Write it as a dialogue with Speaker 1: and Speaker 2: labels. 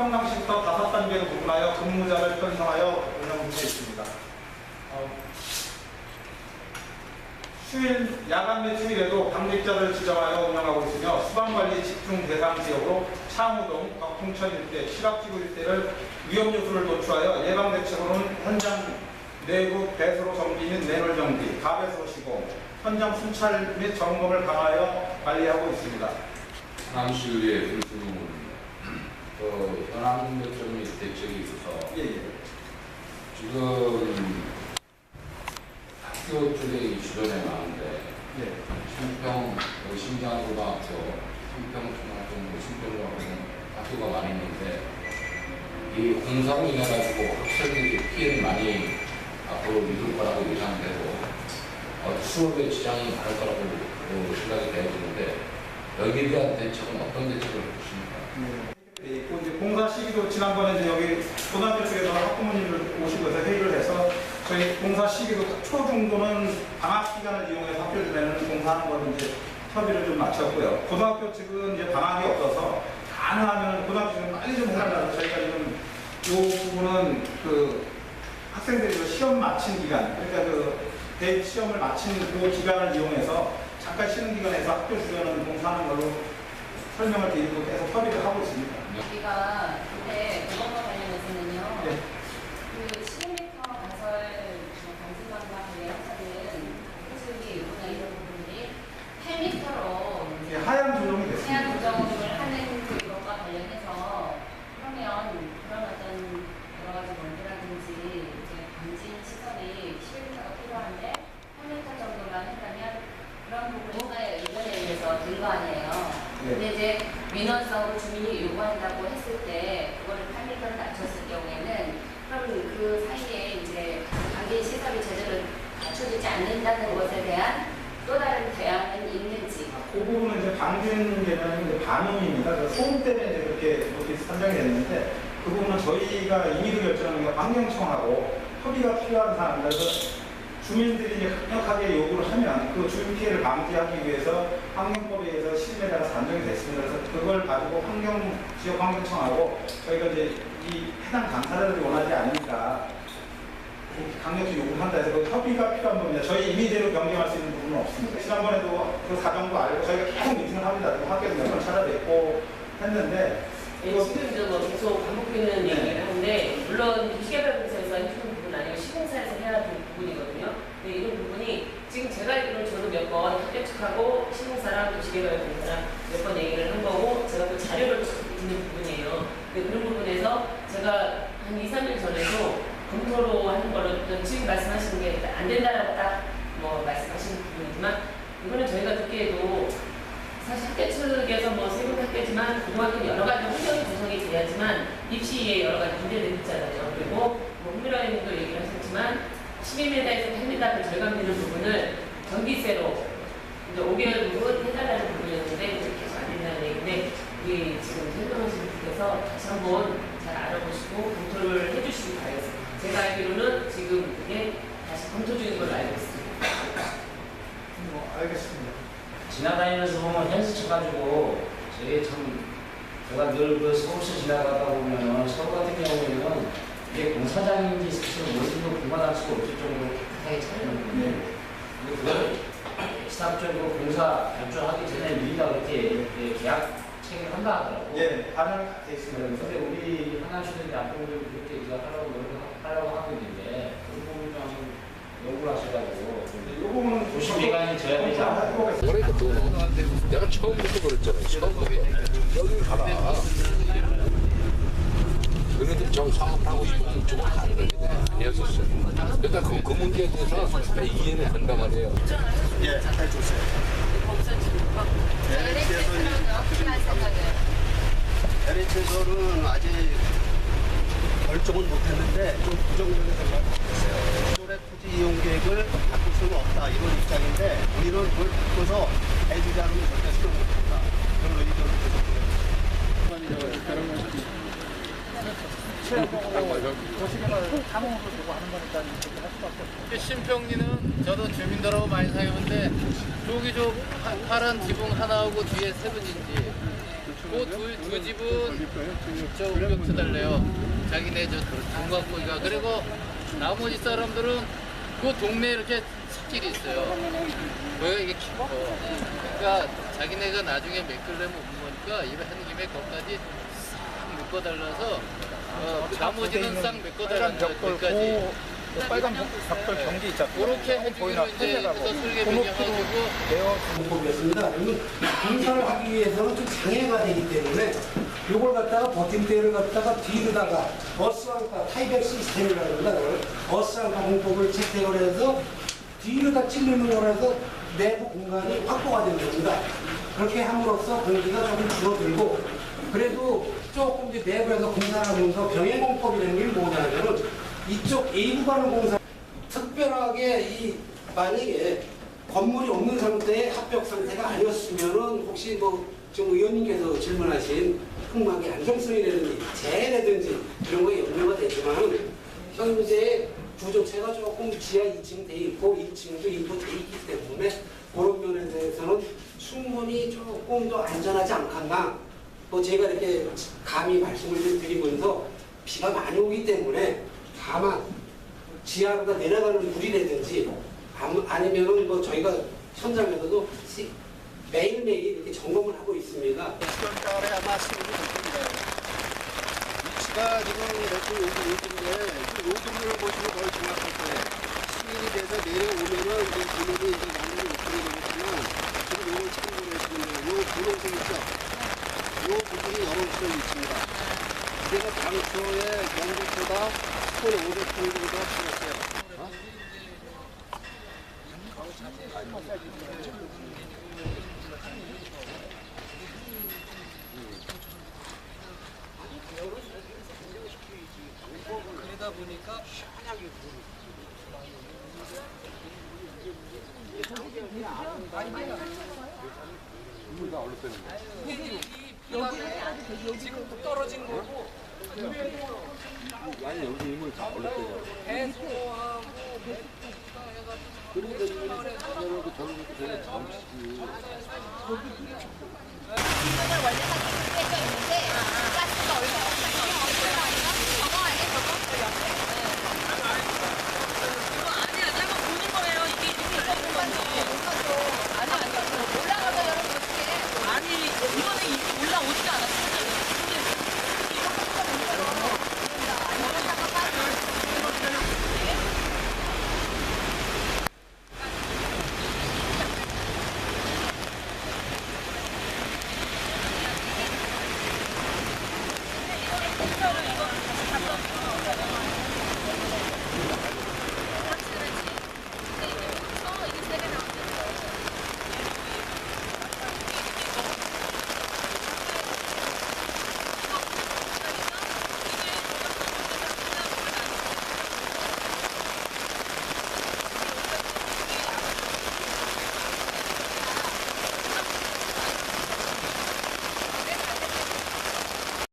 Speaker 1: 평당시부터 다섯 단계로 구분하여 근무자를 편성하여 운영되어 있습니다. 어, 휴일, 야간 및 휴일에도 방직자를 지정하여 운영하고 있으며 수방관리 집중 대상 지역으로 창우동, 덕풍천 일대, 시락지구 일대를 위험 요소를 노출하여 예방 대책으로는 현장 내부 배수로 정비 및 내물 정비, 가배수로 시공, 현장 순찰 및 점검을 강화하여 관리하고 있습니다.
Speaker 2: 상암시의회 불수는 몇 점의 대책이 있어서
Speaker 1: 예, 예.
Speaker 2: 지금 학교 쪽에 이 주변에 많은데
Speaker 1: 예.
Speaker 2: 신평, 뭐 신장고등학교, 신평초등학교, 뭐 신평고등학교 학교가 많이 있는데 이 공사로 인해 가지고 학생들이 피해를 많이 앞으로 입을 거라고 예상되고 어, 수업에 지장이 많을 거라고 어, 생각이 되어지는데 여기에 대한 대책은 어떤 대책을 보십니까?
Speaker 1: 예, 공사 시기도 지난번에 이제 여기 고등학교 쪽에서 학부모님들 오시고 해서 회의를 해서 저희 공사 시기도 초 정도는 방학 기간을 이용해서 학교를 내는 공사하는 걸 이제 협의를 좀 마쳤고요. 고등학교 측은 이제 방학이 없어서 가능하면 고등학교 측은 빨리 좀 해달라고 저희가 지금 이 부분은 그 학생들이 그 시험 마친 기간 그러니까 그 대입 시험을 마친 그 기간을 이용해서 잠깐 쉬는 기간에서 학교 주변은 공사하는 걸로 설명을 드리고 계속 협의를 하고 있습니다.
Speaker 3: 우리가 그때 그것과 관련해서는요.
Speaker 1: 네.
Speaker 3: 그 10m 가설 방지망과 관련해서는 해수기 요구나 이런 부분들이 8m로
Speaker 1: 이게 하향 조정이 됐습니다.
Speaker 3: 조정을 하는 그것과 관련해서 그러면 그런 어떤 여러 가지 원리라든지 이제 방진 시설이 11m가 필요한데 8m 정도만 했다면 그런 부분에 의견에 의해서 된 거 아니에요.
Speaker 1: 네.
Speaker 3: 근데 이제 민원성으로 주민이 요구한다고 했을 때 그거를 8m를 낮췄을 경우에는 그럼 그 사이에 이제 방진 시설이 제대로 갖춰지지 않는다는 것에 대한 또 다른 대안은 있는지
Speaker 1: 그 부분은 이제 이제 반음입니다. 그래서 소음 때문에 이제 그렇게 이렇게 선정이 됐는데 그 부분은 저희가 임의로 결정하는 게 환경청하고 협의가 필요한 사항 그래서 주민들이 이제 강력하게 요구를 하면 그 주민 피해를 방지하기 위해서 환경법에 의해서 실내가 산정이 됐습니다. 그래서 그걸 가지고 환경 지역 환경청하고 저희가 이제 이 해당 당사자들이 원하지 않으니까 강력히 요구를 한다 해서 그 협의가 필요한 부분입니다. 저희 임의대로 변경할 수 있는 부분은 없습니다. 지난번에도 그 사정도 알고 저희가 계속 미팅을 합니다. 그 학교에서 몇번 찾아뵙고 했는데
Speaker 4: 예, 지금 이제 뭐 계속 반복되는
Speaker 1: 네.
Speaker 4: 얘기를 하는데 물론 시개발공사에서 해주는 부분 아니고 시공사에서 해야 될 부분이거든요. 근데 이런 부분이 지금 제가 알기로는 저도 몇번 학교 측하고 시공사랑 또 시개발공사랑 몇 번 얘기를 한 거고 제가 또 자료를 듣는 부분이에요. 근데 그런 부분에서 제가 한 2, 3일 전에도 검토로 하는 걸로 또 지금 말씀하시는 게 안 된다라고 딱 뭐 말씀하시는 부분이지만 이거는 저희가 듣기에도 사실 학교 측에서 뭐 세분 학교지만 고등학교 여러 가지 환경이 구성이 돼야지만 입시에 여러 가지 문제들이 있잖아요. 그리고 뭐 홍미라님도 얘기를 하셨지만 12m에서 8m를 절감되는 부분을 전기세로 이제 5개월 부분 해달라는 부분이었는데 계속 안 된다는 얘기인데 우리 지금 설명하신 분께서 다시 한번 잘 알아보시고 검토를 해주시기 바라겠습니다. 제가 알기로는 지금 이게 다시 검토 중인 걸로 알고 있습니다.
Speaker 1: 뭐 알겠습니다.
Speaker 5: 지나다니면서 보면 현수 쳐가지고 저게 참 제가 늘 그 서울시 지나가다 보면 서울 같은 경우에는 이게 공사장인지 사실 어디도 공부할 수가 없을 정도로 깨끗하게 차려놓는데 근데 그걸 시답적으로 공사 발주하기 전에 미리가 그렇게 계약 체결 한다 하더라고.
Speaker 1: 예, 반영돼 있습니다.
Speaker 5: 근데 우리 하나시들이 앞으로 그렇게 이거 하려고 노력하려고 하고 있는데 그 부분을 좀 연구를 하셔가지고
Speaker 1: 이 부분은
Speaker 5: 도시 미관이 져야 되지.
Speaker 1: 해보겠습니다.
Speaker 6: 그러니까 내가 처음부터 그랬잖아. 처음부터 여기 가라. 저 사업하고 싶으면 좀 가는 거지. 아니었었어. 그러니까 그, 그 문제에 대해서 다 이해는 한단 말이에요.
Speaker 1: 예, 해주세요.
Speaker 7: LH에서는 아직 결정은 못했는데 좀 부정적인 생각을 했어요. 기존의 토지 이용 계획을 바꿀 수는 없다 이런 입장인데 우리는 그걸 바꿔서 해주지 않으면 절대 수용 못한다. 그런 의견을 계속
Speaker 8: 신평리는 저도 주민들하고 많이 사귀었는데 저기 저 파- 파란 지붕 하나하고 뒤에 세븐인지 그두 두 집은 저 우병수 달래요. 자기네 저 동갑고기가 그리고 나머지 사람들은 그 동네에 이렇게 숲길이 있어요. 거기가 이게 깊어. 그러니까 자기네가 나중에 메끌려면 못 먹으니까 이거 하는 김에 거기까지 싹 묶어달라서 어, 나머지는 싹 묶어달라는 거기까지.
Speaker 1: 그 빨간 벽돌 경기 있잖아.
Speaker 8: 그렇게 이제 해서 설계 배경해가지고
Speaker 9: 공법이었습니다. 그러면 공사를 하기 위해서는 좀 장애가 되기 때문에 이걸 갖다가 버팀대를 갖다가 뒤로다가 어스안카 타이백 시스템이라고 합니다. 그걸 어스안카 공법을 채택을 해서 뒤로다 찔리는 거라서 내부 공간이 확보가 되는 겁니다. 그렇게 함으로써 공기가 조금 줄어들고 그래도 조금 이제 내부에서 공사를 하면서 병행공법이라는 게 뭐냐면은 이쪽 A 구간을 공사 특별하게 이 만약에 건물이 없는 상태의 합벽 상태가 아니었으면은 혹시 뭐 지금 의원님께서 질문하신 흑막의 안정성이라든지 재해라든지 이런 거에 염려가 되지만 현재 구조체가 조금 지하 2층 돼 있고 1층도 일부 돼 있기 때문에 그런 면에 대해서는 충분히 조금 더 안전하지 않겠나 또 제가 이렇게 감히 말씀을 좀 드리면서 비가 많이 오기 때문에 다만 지하로 내려가는 물이라든지 아니면은 뭐 저희가 현장에서도 시- 매일매일 이렇게 점검을 하고 있습니다.
Speaker 7: 위치가 지금 이렇게 여기 이 요금을 보시면 거의 정확할 거예요. 수입이 돼서 내려오면은 이제 금액이 이제 제가 당초에 연구보다 1 5 0 0톤 정도 줄었어요. 어? 그러다 보니까 시원하게 물이. 물다 얼른 빼는 거야. 여기 떨어진 거야? 아니 이분이 저러고 저러고 되게 잠시. 이번에 이게 올라오지가 않았어요. 이거를 다시 갖다 놓으면 네.